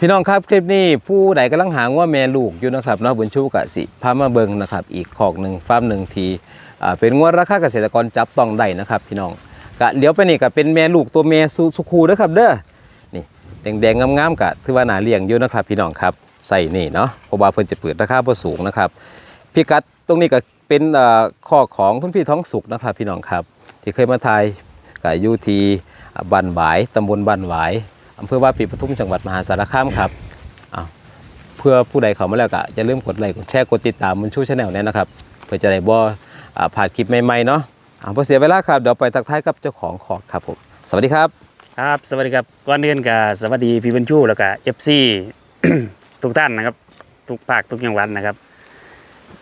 พี่น้องครับคลิปนี้ผู้ใดกำลังหาว่าแม่ลูกอยู่นะครับนาะบุญชูกะสิพามาเบิงนะครับ อีกขอกหนึ่งฟาร์มหนึ่งทีเป็นงวดราคาเกษตรกรจับต้องได้นะครับ พี่น้องกะเดี๋ยวไปนี่ก็เป็นแม่ลูกตัวแม่สุสุคูเด้อครับ เด้อนี่แดงๆงามๆกะถือว่าหนาเลี้ยงอยู่นะครับ พี่น้องครับใส่นี่เนาะเพราะว่าเพิ่นจะเปิดราคาบ่สูงนะครับพิกัดตรงนี้ก็เป็นข้อของคุณพี่ท้องสุกนะครับ พี่น้องครับ ที่เคยมาทายกับอยู่ที่อ่าบ้านหวายตำบลบ้านหวาย อำเภอว่าปีปทุมจังหวัดมหาสารคามครับอ้าวเพื่อผู้ใดเข้ามาแล้วก็อย่าลืมกดไลค์กดแชร์กดติดตามมุนชูชาแนลเนี่ยนะครับเพื่อจะได้บ่อ่าผ่านคลิปใหม่ๆเนาะอ่าพอเสียเวลาครับเดี๋ยวไปทักทายกับเจ้าของขอกครับผมสวัสดีครับ ครับ สวัสดีครับก่อนอื่นก็สวัสดีพี่บรรชูแล้วก็เอฟซี ทุกท่านนะครับ ทุกภาคทุกจังหวัดนะครับ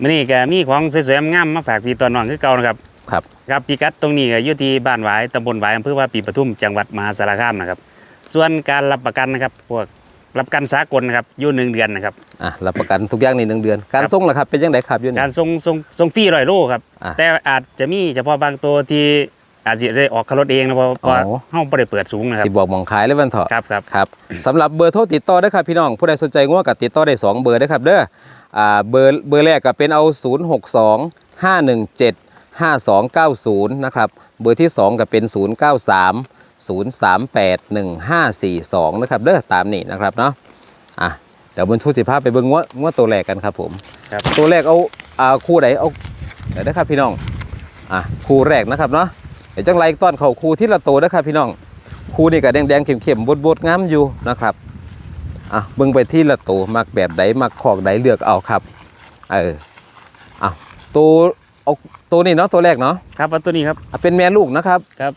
มื้อนี้ก็มีของสวยๆงามๆมาฝากพี่ตอนน้องคือเก่านะครับครับ ครับพิกัดตรงนี้ก็อยู่ที่บ้านหวายตำบลหวายอำเภอว่าปีปทุมจังหวัดมหาสารคามนะครับ ส่วนการรับประกันนะครับ พวกรับประกันสากลนะครับอยู่หนึ่งเดือนนะครับ อะรับประกันทุกอย่างในหนึ่งเดือน การครับส่งล่ะครับเป็นยังไงครับอยูนี่ การส่งส่งส่งฟรีร้อยโลครับ อะแต่อาจจะมีเฉพาะบางตัวที่อาจจะได้ออกคารถเองนะเพราะเพราะอ๋อ ห้องไม่ได้เปิดสูงนะครับที่บอกหมองขายเลยวันเถอะ ครับครับ ครับสำหรับเบอร์โทรติดต่อได้ครับพี่น้องผู้ใดสนใจง่วกับติดต่อได้ 2 เบอร์ได้ครับเด้ออ่าเบอร์เบอร์แรกก็เป็นเอา 0 6 2 5 1 7 5 2 9 0 นะครับ เบอร์ที่ 2 ก็เป็น 0 9 3 0 3 8 1 5 4 2นะครับเด้อตามนี้นะครับเนาะอะเดี๋ยวบนชุดสิภาพไปเบิ่งงวดงวดตัวแรกกันครับผมครับ ตัวแรกเอาอ่าคู่ไหนเอาเดี๋ยวนะครับพี่น้องอะคู่แรกนะครับเนาะเดี๋ยวจังไรต้อนเขาคู่ที่ละตัวนะครับพี่น้องคูนี่ก็แดงๆเข้มๆบดๆงามอยู่นะครับอะเบิ่งไปที่ละตัวมักแบบใดมักขอกใดเลือกเอาครับเอออะตัวเอาตัวนี้เนาะตัวแรกเนาะครับเอาตัวนี้ครับอะเป็นแม่ลูกนะครับครับ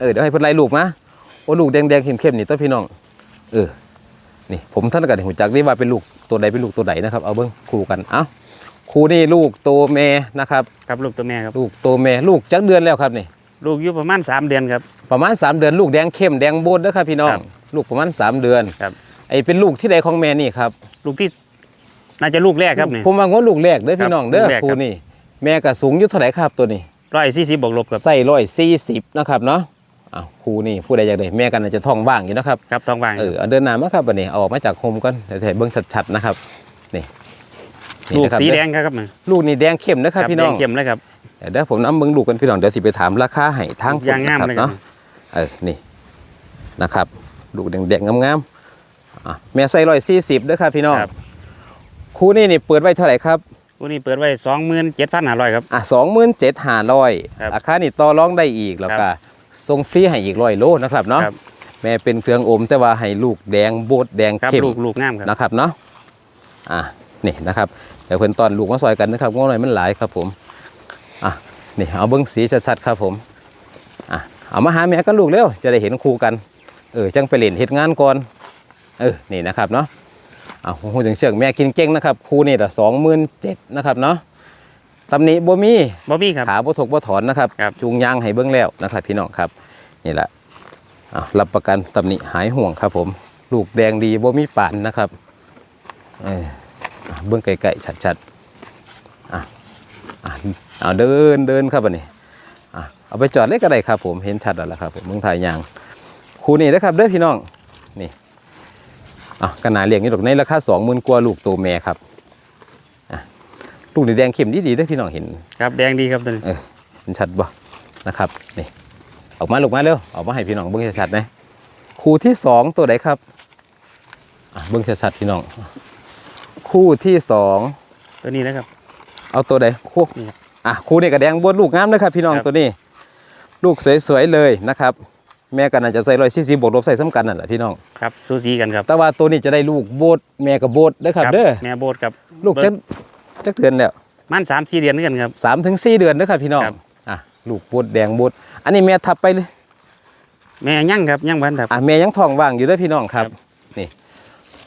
เออเดี๋ยวให้เพิ่นไล่ลูกมาโอ้ลูกแดงๆเข้มๆนี่ตัวพี่น้อง เออ นี่ผมท่านก็ได้หูจักได้ว่าเป็นลูกตัวใดเป็นลูกตัวใดนะครับ เอาเบิ่งคู่กัน เอ้าคู่นี่ลูกตัวแม่นะครับ ครับลูกตัวแม่ครับ ลูกตัวแม่ลูกจักเดือนแล้วครับนี่ ลูกอยู่ประมาณ 3 เดือนครับ ประมาณ 3 เดือน ลูกแดงเข้มแดงโบดเด้อครับพี่น้อง ครับ ลูกประมาณ 3 เดือน ครับ ไอ้เป็นลูกที่ใดของแม่นี่ครับ ลูกที่น่าจะลูกแรกครับนี่ผมว่าว่าลูกแรกเด้อครัพี่บน้องเด้อลูกแรกครูครับนี่แม่ก็สูงอยู่เท่าไหร่ครับตัวนี้ ร้อยสี่สิบบวกลบครับ ใส่ร้อยสี่สิบนะครับเนาะ อ้าวครูนี่ผู้ใดอยากได้แม่กันน่าจะท้องว่างอยู่นะครับครับทองวางเออเอาเดินหน้ามาครับบัดนี้เอาออกมาจากโฮมก่อนเดี๋ยวให้เบิ่งชัดๆนะครับนี่นี่ลูกนะครับสีแดงครับนี่ลูกนี่แดงเข้มนะครับพี่น้องแดเข้มเลยครับเดี๋ยวผมน้ำเบิ่งลูกกันพี่น้องเดี๋ยวสิไปถามราคาให้ทางยางงามนะเลยคครัรับบเนาะเออนี่นะครับลูกแดงๆงามๆอะแม่ใส่ร้อยสี่สิบด้วยครับพี่น้องครับคู่นี้นี่เปิดไว้เท่าไหร่ครับตัวนี้เปิดไว้สองหมื่นเจ็ดพันห้าร้อยครับอะสองหมื่นเจ็ดห้าร้อยครับราคานี่ต่อรองได้อีกแล้วก็ ส่งฟรีให้อีกร้อยโลนะครับเนาะครับ แม่เป็นเครื่องอมแต่ว่าให้ลูกแดงโบดแดงครับเข้มลูกลูกงามครับ นะครับเนาะอะนี่นะครับเดี๋ยวเพิ่นตอนลูกมาซอยกันนะครับง้อหน่อยมันหลายครับผมอะนี่เอาเบิ้งสีชัดๆครับผมอะเอามาหาแม่กันลูกเร็วจะได้เห็นครูกันเออจังไปเล่นเฮ็ดงานก่อนเออนี่นะครับเนาะเอาหูจังเชือกแม่กินเก่งนะครับครูนี่ละสองหมื่นเจ็ดนะครับเนาะ ตำหนิบ่มีบอบบี้ครับ ขาบ่ถกบ่ถอนนะครับ ครับ จูงยางให้เบิ้งแล้วนะครับพี่น้องครับ นี่แหละอะรับประกันตำหนิหายห่วงครับผม ลูกแดงดีบ่มีปานนะครับเอออะเบิ้งไกลๆชัดๆอะอะเอาเดินเดินครับอันนี้อะเอาไปจอดเล็กก็ได้ครับผมเห็นชัดแล้วล่ะครับผมเมืองไทยยางคูนี่นะครับเด้อพี่น้องนี่อะกระนาเลี้ยงนี่ดอกในราคาสองหมื่นกว่าลูกตัวแม่ครับอะ ลูกนี่แดงเข้มดีๆเด้อพี่น้องเห็นครับแดงดีครับตัวนี้เห็นชัดบ่นะครับนี่ออกมาลูกมาเร็วออกมาให้พี่น้องเบิ้งชัดๆนะคู่ที่สองตัวไหนครับอะเบิ้งชัดๆพี่น้อง คู่ที่สองตัวนี้นะครับ เอาตัวใดคู่นี่ครับอะคู่นี่กระแดงบนลูกงามนะครับ พี่น้องครับตัวนี้ ลูกสวยๆเลยนะครับ แม่กันอาจจะใส่รอยซีซีบวกลบใส่ซ้ำกันนั่นแหละพี่น้องครับซูซีกันครับแต่ว่าตัวนี้จะได้ลูกโบดแม่กับโบดเด้อครับเด้อแม่โบดครับลูกจัก จักเดือนแล้วมันสามสี่เดือนด้วยกันครับสามถึงสี่เดือนเด้อครับพี่น้องครับอะลูกโบดแดงโบดอันนี้แม่ทับไปเลยแม่ยั่งครับยั่งพันครับอะแม่ยังท้องว่างอยู่เด้วยพี่น้องครับครับ นี่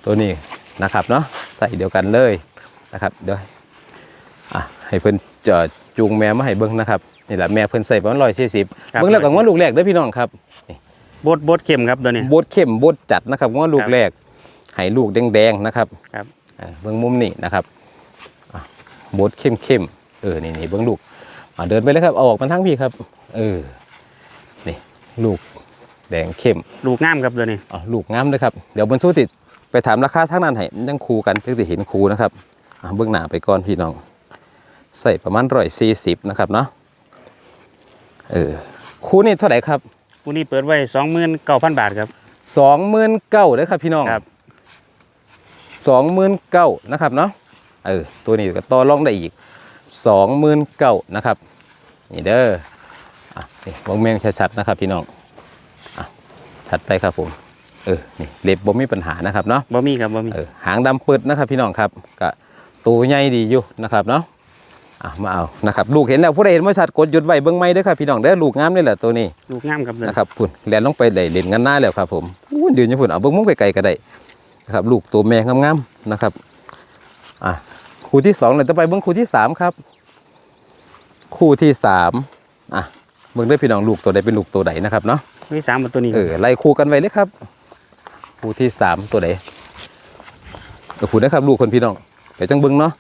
ตัวนี้นะครับเนาะใส่เดียวกันเลยนะครับเดี๋ยวอะให้เพิ่นจะจูงแม่มาให้เบิ้งนะครับนี่แหละแม่เพิ่นใส่ประมาณร้อยสี่สิบครับเบิ้งแล้วกับว่าลูกแรกเด้อพี่น้องครับโบดโบดเข้มครับตัวนี้บดเข้มบดจัดนะครับว่าลูกครับแรกให้ลูกแดงๆนะครับครับอะเบิ้งมุมนี่นะครับอะ บดเข้มเข้มๆเออนี่นี่เบิ้งลูกอะเดินไปเลยครับเอาออกมาทั้งพี่ครับ เออนี่ลูกแดงเข้มลูกงามครับตัวนี้อ๋อลูกงามเลยครับเดี๋ยวบนสู้ติดไปถามราคาทั้งนั้นให้มันยังคูกันถึงจะเห็นคูนะครับอะเบื้องหน้าไปก่อนพี่น้อง ใส่ประมาณร้อยสี่สิบนะครับเนาะเออคูนี่เท่าไหร่ครับคู่นี้เปิดไว้สองหมื่นเก้าพันบาทครับสองหมื่นเก้าเลยครับพี่น้องครับสองหมื่นเก้านะครับเนาะ เออตัวนี้ก็ต่อรองได้อีกสองหมื่นเก้านะครับ นี่เด้ออะนี่วงแมงชัดๆนะครับพี่น้องอะถัดไปครับผมเออนี่เล็บบ่มีปัญหานะครับเนาะบ่มีครับบ่มีเออหางดำปึดนะครับพี่น้องครับกะตัวใหญ่ดีอยู่นะครับเนาะอะมาเอานะครับลูกเห็นแล้วผู้ใดเห็นบริษัทกดหยุดไว้เบิ้งไม้เด้อครับพี่น้องเด้อลูกงามนี่แหละตัวนี้ลูกงามครับเลยนะครับพุ่นแลนลงไปได้เล่นกันหน้าแล้วครับผมอู้เดือนอยู่พุ่นเอาเบิ้งมุ้งไกลๆก็ได้นะครับลูกตัวแม่งามๆนะครับอะ คู่ที่สองเลยต่อไปเบิ้งคู่ที่สามครับ คู่ที่สามอะเบิ้งเด้อพี่น้องลูกตัวใดเป็นลูกตัวใดนะครับเนาะมีสามตัวนี้เออไล่คู่กันไว้เลยครับ คู่ที่สามตัวไหนก็คู่นะครับ ลูกคนพี่น้องเดี๋ยวจังเบิ้งเนาะ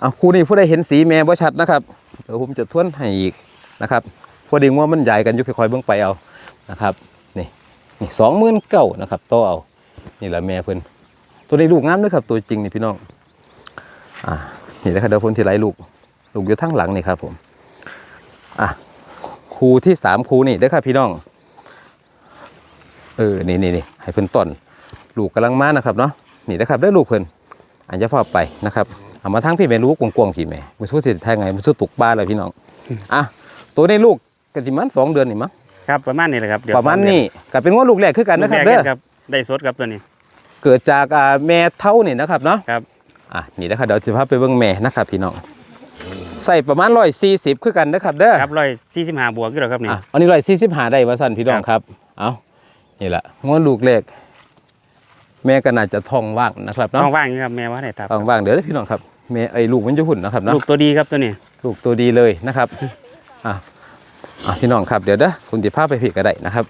เอาคู่นี้ผู้ใดเห็นสีแม่บ่ชัดนะครับเดี๋ยวผมจะทวนให้อีกนะครับพอดีว่ามันใหญ่กันอยู่ค่อยๆเบิ้งไปเอานะครับนี่นี่สองหมื่นเก้านะครับต่อเอานี่แหละแม่เพิ่นตัวนี้ลูกงามเลยครับ ตัวจริงนี่พี่น้อง อ่านี่นะครับเดี๋ยวผมที่ไล่ลูกลูกอยู่ทางหลังนี่ครับผมอะคู่ที่สามคู่นี่เด้อครับพี่น้อง เออนี่นี่นี่ให้เพิ่นต้นลูกกำลังมานะครับเนาะนี่นะครับได้ลูกเพิ่นอันจะพอไปนะครับเอามาทั้งพี่แม่ลูกกวงๆพี่แม่มันสู้สิทางไงมันสู้ตกบ้านเลยพี่น้องอะตัวนี้ลูกกันจิมันสองเดือนนี่มั้งครับประมาณนี้แหละครับเดี๋ยวประมาณสองเดือนี้ก็เป็นว่าลูกแรกคือกันลูนะกครับแรเด้กอครับได้สดครับตัวนี้ เกิดจากอ่าแม่เท่านี่นะครับเนาะครับ อะนี่นะครับเดี๋ยวจะพาไปเบิ่งแม่นะครับพี่น้องใส่ประมาณร้อยสี่สิบคือกันนะครับเด้อครับร้อยสี่สิบห้าบวกอยู่แล้วครับนี่อะอันนี้ร้อยสี่สิบหาได้ว่าสั่นพี่น้องครับเอานี่แหละงวลูกแรกแม่ก็น่าจะท้องว่างนะครับเนาะท้องว่างอยู่ครับแม่ว่าไหนทับว่างๆเดี๋ยวนะพี่น้องครับแม่ไอ้ลูกมันจะหุ่นนะครับเนาะลูกตัวดีครับตัวนี้ลูกตัวดีเลยนะครับอะอะพี่น้องครับเดี๋ยวเด้อคุณจิพาไปผิดก็ได้นะครับ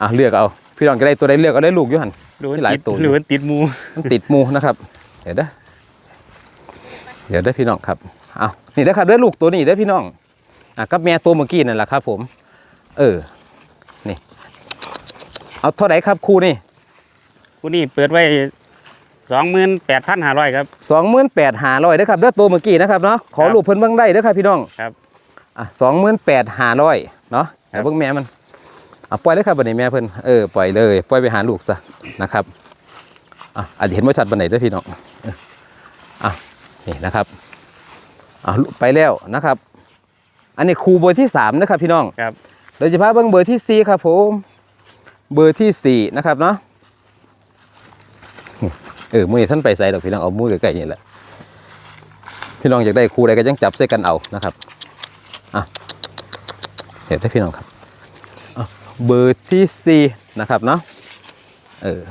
อะเลือกเอาพี่น้องก็ได้ตัวใดเลือกเอาได้ลูกอยู่หันรู้มีหลายติดตัวอยู่หรือว่าติดหมูมันติดหมูนะครับเดี๋ยวเด้อ เดี๋ยวเด้อพี่น้องครับเอานี่เด้อครับเด้อลูกตัวนี้เด้อพี่น้องอะกับแม่ตัวเมื่อกี้นั่นแหละครับ ผม เออ นี่ เอาเท่าไหร่ครับครูนี่คู่นี้เปิดไว้สองหมื่นแปดพันห้าร้อยครับสองหมื่นแปดหาร้อยเด้อครับเด้อตัวเมื่อกี้นะครับเนาะขอครับลูกเพิ่นเบิ่งได้เด้อครับพี่น้องครับอะสองหมื่นแปดหาร้อยเนาะครับเดี๋ยวเบิ่งแม่มันอะปล่อยเลยครับบันนี้แม่เพิ่นเออปล่อยเลยปล่อยไปหาลูกซะนะครับอะอาจจะเห็นว่าชัดบันไหนเด้อพี่น้องเอออะ นี่นะครับอะไปแล้วนะครับ อันนี้ครูเบอร์ที่สามนะครับพี่น้องครับโดยเฉพาะเบิ่งเบอร์ที่สี่ครับผมเบอร์ที่สี่นะครับเนาะเออมือนี้ท่านไปใส่ดอกพี่น้องเอามือใกล้ๆนี่แหละพี่น้องอยากได้ครูใดก็ยังจับใส่กันเอานะครับอะเห็นได้พี่น้องครับอะเบอร์ที่สี่นะครับเนาะเออ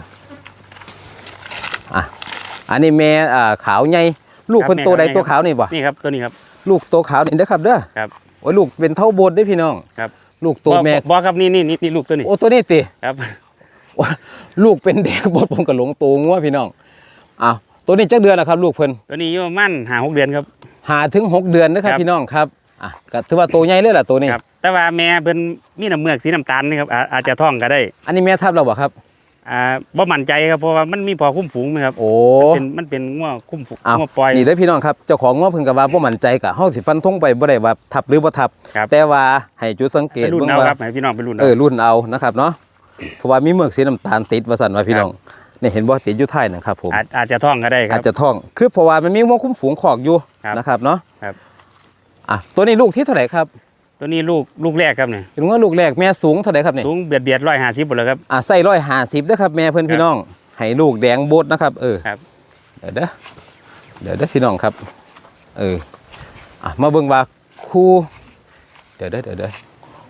อะอันนี้แม่อ่าขาวใหญ่ ลูกครับเพิ่นแม่ตัวใดขาวใหญ่ตัวขาวนี่บ่นี่ครับตัวนี้ครับ ลูกตัวขาวนี่เด้อครับเด้อครับโอ้ยลูกเป็นเท่าโบสถ์ได้อพี่น้องครับ ลูกตัวแม่บอครับนี่นี่นี่นี่ลูกตัวนี้โอ้ตัวนี้ติครับลูกเป็นเด็กบดผมกับหลงตัวงัวพี่น้องอ้าวตัวนี้จักเดือนแล้วครับ ลูกเพิ่นตัวนี้อยู่ประมันหาหกเดือนครับหาถึงหกเดือนนะครับครับพี่น้องครับอะก็ถือว่าตัวใหญ่เลยล่ะตัวนี้ครับแต่ว่าแม่เป็นมีน้ำเมือกสีน้ำตาลนี่ครับอาอาจจะท้องก็ได้ อันนี้แม่ทับเราบ่ครับ อ่าบ่มั่นใจครับเพราะว่ามันมีพอคุ้มฝูงไหมครับโอ้เป็นมันเป็นง้อคุ้มฝูงอ้าวง้อปล่อยนี่เด้อพี่น้องครับเจ้าของงัวเพิ่นก็ว่าบ่มั่นใจกะเฮาสิฟันธงไปบ่ได้ว่าทับหรือบ่ทับครับแต่ว่าให้จุดสังเกไปตรุ่นเบิ่งเอาว่าครับให้พี่น้องไปรุ่นเอเอาอรุ่นเอานะครับเนาะเพราะว่ามีเมือกสีน้ำตาลติดว่าซั่นว่าพี่น้องนี่เห็นบ่ติดอยู่ท้ายนะครับผมอาจอาจจะท้องก็ได้คอารัจบจะท้องคือเพราะว่ามันมีหัวคุ้มฝูงขอกอยู่ครับนะครับเนาะครับอะตัวนี้ลูกที่เท่าไหร่ครับ ตัวนี้ลูกลูกแรกครับเนี่ยเป็นว่าลูกแรกแม่สูงเท่าไหร่ครับเนี่ยสูงเบียดเบียดร้อยห้าสิบหมดแล้วครับอะใส่ร้อยห้าสิบนะครับแม่เพื่อนพี่น้องให้ลูกแดงโบดนะครับเออครับเดี๋ยวเด้อเดี๋ยวเด้อพี่น้องครับเอออะมาเบิ่งว่าคู่เดี๋ยวเด้อเดี๋ยวเด้อ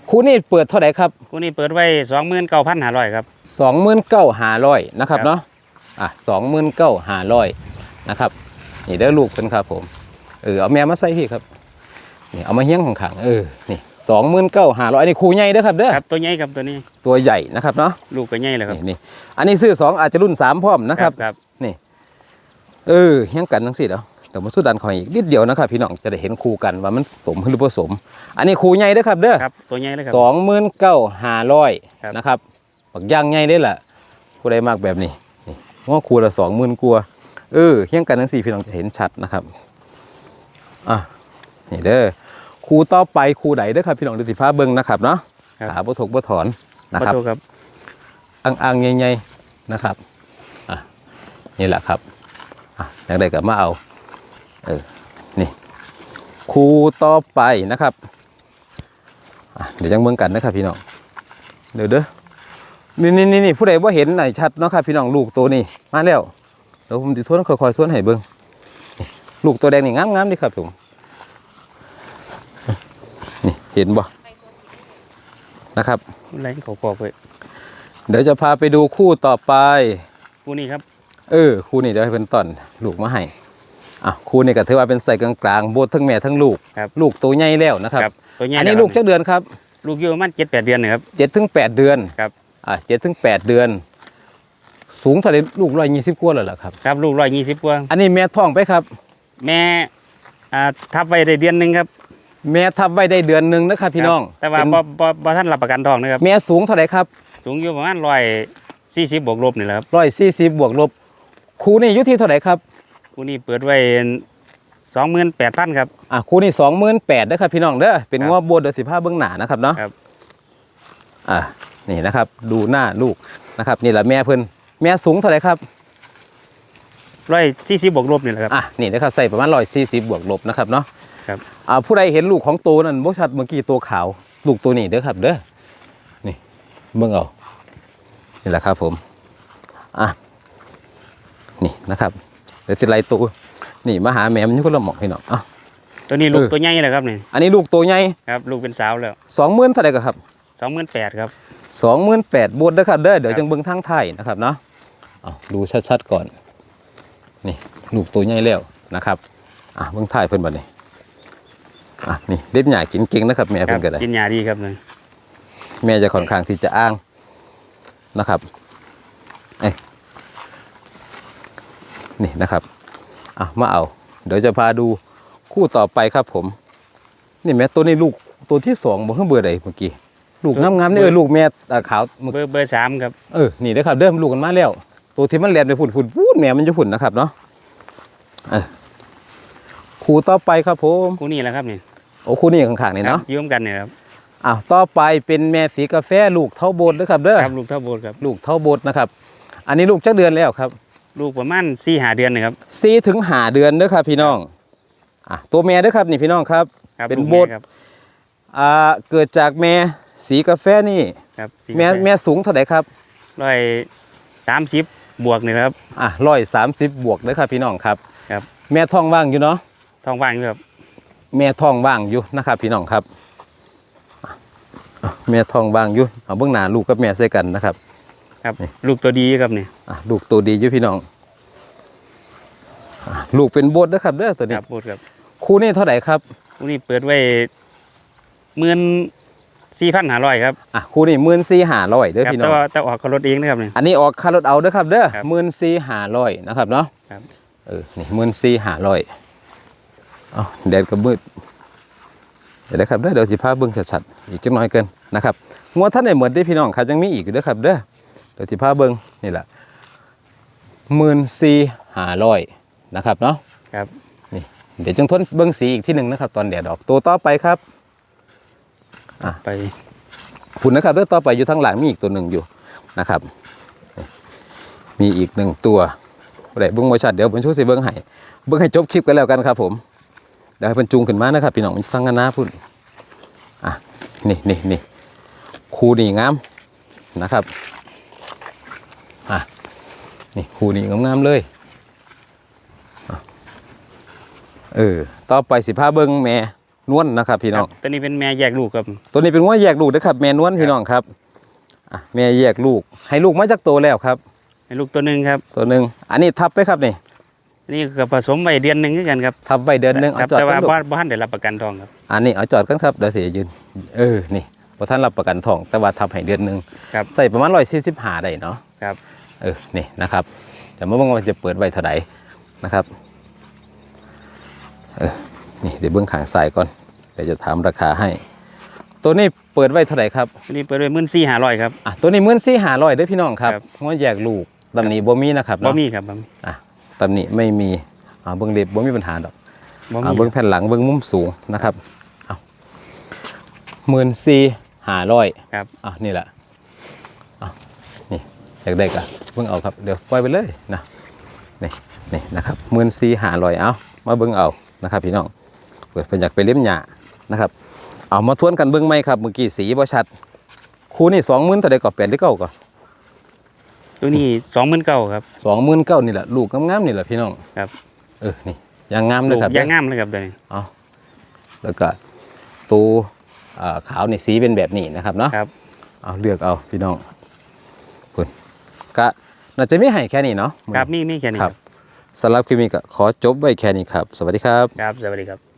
คู่นี่เปิดเท่าไหร่ครับคู่นี้เปิดไว้สองหมื่นเก้าพันห้าร้อยครับสองหมื่นเก้าห้าร้อยนะครับครับเนาะอะสองหมื่นเก้าห้าร้อยนะครับนี่เด้อลูกเพิ่นครับผมเออเอาแม่มาใส่พี่ครับ นี่เอามาเฮี้ยงข้างๆเออนี่สองหมื่นเก้าห้าร้อยอันนี้คู่ใหญ่เด้อครับเด้อครับตัวใหญ่ครับตัวนี้ตัวใหญ่นะครับเนาะลูกก็ใหญ่เลยครับนี่นี่อันนี้ซื้อสองอาจจะรุ่นสามพร้อมนะครับครับเออยังกันทั้งสี่แล้วเดี๋ยวมาสู้ดันคอยอีกนิดเดียวนะครับพี่น้องจะได้เห็นคู่กันว่ามันสมหรือผสม อันนี้คู่ใหญ่เด้อครับเด้อครับตัวใหญ่เลยครับสองหมื่นเก้าห้าร้อยครับนะครับบักย่างใหญ่ได้อล่ะผู้ใดมากแบบนี้นี่ง้อคูละสองหมื่นกว่าเออเฮี้ยงกันทั้งสี่พี่น้องจะเห็นชัดนะครับอะนี่เด้อ คูต่อไปคูไหนเด้อครับพี่น้องดูสิฟ้าเบิ้งนะครับเนาะครับ ขาบ่ถกบ่ถอนนะขอครับ โทษครับ อ่างๆใหญ่ๆนะครับอะนี่แหละครับอะอยากได้กับมาเอาเออนี่คูต่อไปนะครับอะเดี๋ยวจังเบิ่งกันนะครับพี่น้องเดี๋ยวเด้อนี่นี่นี่นี่ผู้ใดว่าเห็นไหนชัดเนาะครับพี่น้องลูกตัวนี้มาแล้วเดี๋ยวผมจะทวนค่อยๆทวนให้เบิ่งนี่ลูกตัวแดงนี่งามๆนี่ครับผมนี่ เห็นบ่นะครับแรงเขาบอกไว้เดี๋ยวจะพาไปดูคู่ต่อไปกูนี่ครับ เออ คู่นี้เดี๋ยวให้เป็นต้นลูกมาให้อะคู่นี้ก็ถือว่าเป็นใส่กลางๆโบดทั้งแม่ทั้งลูกครับลูกตัวใหญ่แล้วนะครับตัวใหญ่อันนี้แล้วลูกจักเดือนครับ ลูกอยู่ประมาณเจ็ดแปดเดือนนะครับเจ็ดถึงแปดเดือนครับอะเจ็ดถึงแปดเดือน สูงเท่าไหรลูกร้อยยี่สิบกว่าแล้วล่ะครับครับลูกร้อยยี่สิบกว่าอันนี้แม่ท้องไปครับ แม่อ่าทับไว้ได้เดือนหนึ่งครับ แม่ทับไว้ได้เดือนหนึ่งนะครับพี่น้องครับแต่ว่าเป็นบ่บ่บ่ท่านรับประกันทองนะครับแม่สูงเท่าไหรครับ สูงอยู่ประมาณร้อยสี่สิบบวกลบนี่แหละครับร้อยสี่สิบบวกลบคู่นี้อยุที่เท่าไหรครับกูนี่เปิดไว้สองหมื่นแปดพันครับอะคู่นี้สองหมื่นแปดนะครับพี่น้องเด้อเป็นครับงวโบดเดือสิบห้าเบื้องหน้านะครับเนาะครับอะนี่นะครับ ดูหน้าลูกนะครับ นี่แหละแม่เพิ่นแม่สูงเท่าไหร่ครับร้อยสี่สิบบวกลบนี่แหละครับอะนี่นะครับใส่ประมาณร้อยสี่สิบบวกลบนะครับเนาะ ครับอ่าผู้ใดเห็นลูกของโตนั่นบ่ชัดเมื่อกี้ตัวขาว ลูกตัวนี้เด้อครับ เด้อนี่เบิ่งเอานี่แหละครับ ผมอะนี่นะครับเดี๋ยวสิไล่ตัวนี่มาหาแม่มันอยู่คนละหมองพี่น้องอะตัวนี้ลูกเออตัวใหญ่เลยครับนี่อันนี้ลูกตัวใหญ่ครับ ลูกเป็นสาวแล้วสองหมื่นเท่าไหร่ก็ครับสองหมื่นแปดครับสองหมื่นแปดบวเด้อครับเด้อเดี๋ยวครับจังเบิ่งทางไทยนะครับเนาะเอาดูชัดๆก่อน นี่ลูกตัวใหญ่แล้วนะครับ อะเบิ่งไทยเพิ่นบัดนี้ อะนี่เล็บหญ้ากินเก่งนะครับแม่ครัเพิ่บนก็ได้กินยาดีครับเลยแม่จะค่อนข้างที่จะอ้างนะครับเอ้ยนี่นะครับอะมาเอา เดี๋ยวจะพาดูคู่ต่อไปครับผม นี่แม่ตัวนี้ลูกตัวที่สองบ่เพิ่งเบื่อใดเมื่อกี้ลูกงามๆนี่เออลูกแม่อ่าขาวเมื่อเบอร์เบอร์สามครับเออนี่นะครับเดิมลูกกันมาแล้ว ตัวที่มันแลนไปฝุ่นฝุ่นพูดแหม่มันจะฝุ่นนะครับเนาะเออคู่ต่อไปครับผมกูนี่แหละครับนี่ โอ้คู่นี้ข้างๆนี่ครัเนาะบอยืมกันเนี่ยครับอ้าวต่อไปเป็นแม่สีกาแฟลูกเท่าโบดนะครับเด้อครับลูกเท่าโบสถ์ครับลูกเท่าโบดนะครับ อันนี้ลูกจักเดือนแล้วครับ ลูกประมาณสี่หาเดือนนะครับสี่ถึงหาเดือนเด้อครับพี่น้องอะตัวแม่เด้อครับนี่พี่น้องครับครับเป็นลูกโบสถ์ครับอ่าเกิดจากแม่สีกาแฟนี่ครับสี่แม่แม่สูงเท่าไหร่ครับร้อยสามสิบบวกนี่แหละครับอะร้อยสามสิบบวกเด้อครับพี่น้องครับครับ แม่ท้องว่างอยู่เนาะท้องว่างอยู่ครับ แม่ท้องว่างอยู่นะครับพี่น้องครับอะอะแม่ท้องว่างอยู่เอาเบื้องหน้าลูกกับแม่ใส่กันนะครับ ครับนี่ลูกตัวดีครับนี่อะลูกตัวดีอยู่พี่น้องอะลูกเป็นโบดนะครับเด้อตัวคนี้รับโบสถ์ครับคู่นี้เท่าไหร่ครับลูกนี่เปิดไว้หมื่นสี่พันห้าร้อยครับอะคู่นี้หมื่นสี่หาร้อยเด้อครับพี่น้แต่องว่าแต่ออกเขารถเองนะครับนี่อันนี้ออกค่ารถเอาเด้อครับเด้อครับหมื่นสี่หาร้อยนะครับเนาะครับเออนี่หมื่นสี่หาร้อย เอาแดดก็มืดเดี๋ยวนะครับเด้อเดี๋ยวสิพาเบิ่งชัดๆอีกจักหน่อยเกินนะครับงวดท่านไหนเหมือนได้อพี่น้องครับยังมีอีกอยู่เด้อครับเด้อเดี๋ยวสิพาเบิ่งนี่แหละหมื่นสี่หาร้อยนะครับเนาะครับเดี๋ยวจึงทนเบิ่งสีอีกที่หนึ่งนะครับ ตอนแดดออกตัวต่อไปครับอะไปคุณนะครับเรื่องต่อไปอยู่ทั้งหลังมีอีกตัวหนึ่งอยู่นะครับ มีอีกหนึ่งตัวบ่ได้เบิ้งบริษัทเดี๋ยวผมช่วยสิเบิ้งให้เบิ้งให้จบคลิปกันแล้วกันครับผม เดี๋ยวให้เป็นจูงขึ้นมานะครับพี่น้องทั้งกันนะพุ่นอะนี่นี่นี่คูนี่งามนะครับอะนี่คูนี่งามๆเลยอะเออต่อไปสิพาเบิ้งแม่นวลนะครับ พี่น้องครับตัวนี้เป็นแม่แยกลูกครับตัวนี้เป็นว่าแยกลูกนะครับแม่นวลพี่น้องครับอะแม่แยกลูก ให้ลูกมาจากโตแล้วครับ ให้ลูกตัวหนึ่งครับ ตัวหนึ่งอันนี้ทับไปครับนี่ นี่ก็ผสมไว้เดือนหนึ่งด้วยกันครับทับไว้เดือนหนึงคเอารับจอดแต่กัว่านลูกบ้านบ้านได้รับประกันทองครับอันนี้เอาจอดกันครับเดี๋ยวเสียยืน เออนี่พอท่านรับประกันทอง แต่ว่าทับให้เดือนหนึ่งครับใส่ประมาณร้อยสี่สิบห้าได้เนาะ ครับเออ นี่นะครับเดี๋ยวมาเบิ่งว่าจะเปิดไว้เท่าไหร่นะครับ เออ นี่เดี๋ยวเบื้องขางซ้ายก่อน เดี๋ยวจะถามราคาให้ ตัวนี้เปิดไว้เท่าไหร่ครับตัวนี้เปิดไว้หมื่นสี่ห้าร้อยครับ อะ ตัวนี้มื่นสี่หาร้อยเด้อพี่น้องครับครับ งวแยกลูกตำหนิบ่มีนะครับบ่เนาะมีครับบ่มีอะ ตำหนิไม่มีอ่าเบิ้งเล็บบ่มีปัญหาดอกบ่อ่ามีเบิ้งแผ่นหลังเบิ้งมุมสูงนะครับเอาหมื่นสี่ห้าร้อยครับอะนี่แหละอะนี่อยากได้กะเบิ้งเอาครับเดี๋ยวปล่อยไปเลยนะนี่นี่นะครับหมื่นสี่ห้าร้อยเอามาเบิ้งเอานะครับพี่น้องเปิดเป็นอยากไปเล่มหยานะครับเอามาทวนกันเบิ้งไหมครับเมื่อกี้สีบ่ชัด คู่นี่สองหมื่นเท่าใดก็แปดหรือเก้าก็ ตัวนี้29,000ครับสองหมื่นเก้านี่แหละลูกงามๆนี่แหละพี่น้องครับเออนี่ยางงามเลยครับลูกยางงามเลยครับตัวนี้เอาแล้วก็ตัวอ่าขาวนี่สีเป็นแบบนี้นะครับเนาะครับเอาเลือกเอาพี่น้องคุณก็น่าจะไม่ให้แค่นี้เนาะครับมีมีแค่นี้คครัรับบสำหรับคลิปนี้ก็ขอจบไว้แค่นี้ครับ สวัสดีครับครับสวัสดีครับ